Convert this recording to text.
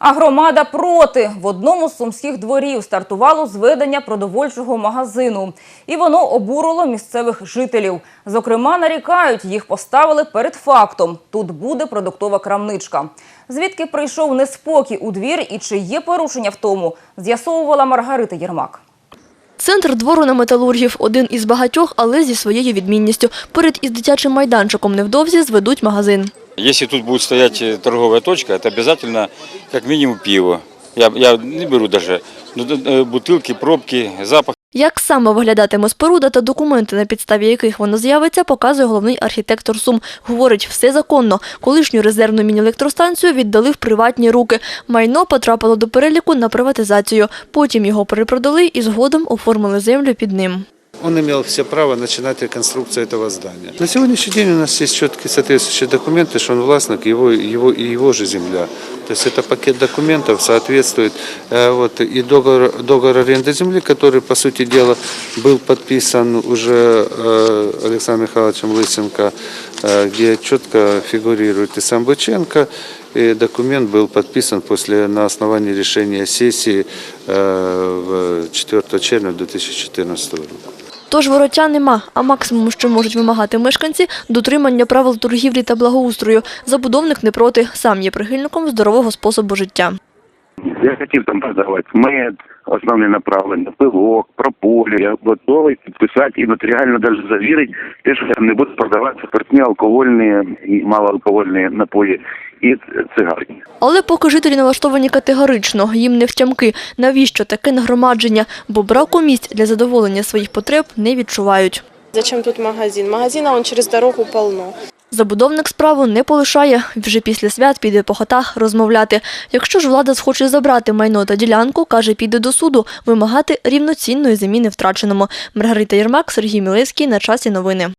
А громада проти. В одному з сумських дворів стартувало зведення продовольчого магазину. І воно обурило місцевих жителів. Зокрема, нарікають, їх поставили перед фактом. Тут буде продуктова крамничка. Звідки прийшов неспокій у двір і чи є порушення в тому, з'ясовувала Маргарита Єрмак. Центр двору на металургів – один із багатьох, але зі своєю відмінністю. Поряд із дитячим майданчиком невдовзі зведуть магазин. Если тут будет стоять э, торговая точка, это обязательно как минимум пиво. Я, я не беру даже ну, д- э, бутылки, пробки, запах. Як саме виглядатиме споруда та документи, на підставі яких воно з'явиться, показує головний архітектор Сум. Говорить, все законно. Колишню резервну міні-електростанцію віддали в приватні руки. Майно потрапило до переліку на приватизацію. Потім його перепродали і згодом оформили землю під ним. Он имел все право начинать реконструкцию этого здания. На сегодняшний день у нас есть четкие соответствующие документы, что он властник, его, его, и его же земля. То есть это пакет документов соответствует э, вот, и договор, договор аренды земли, который, по сути дела, был подписан уже э, Александром Михайловичем Лысенко, э, где четко фигурирует и сам Быченко, и документ был подписан после, на основании решения сессии э, в 4 червня 2014 года. Тож вороття нема, а максимум, що можуть вимагати мешканці – дотримання правил торгівлі та благоустрою. Забудовник не проти, сам є прихильником здорового способу життя. Я хотів там продавати мед, основне направлення, пилок, прополі. Я готовий підписати і нотаріально навіть завірити те, що я не буду продавати спиртні, алкогольні і малоалкогольні напої і цигарки. Але поки жителі налаштовані категорично, їм не втямки, навіщо таке нагромадження, бо браку місць для задоволення своїх потреб не відчувають. Зачем тут магазин? Магазина он через дорогу полно. Забудовник справу не полишає, вже після свят піде по хатах розмовляти. Якщо ж влада схоче забрати майно та ділянку, каже, піде до суду вимагати рівноцінної заміни втраченому. Маргарита Єрмак, Сергій Мілевський. На часі новини.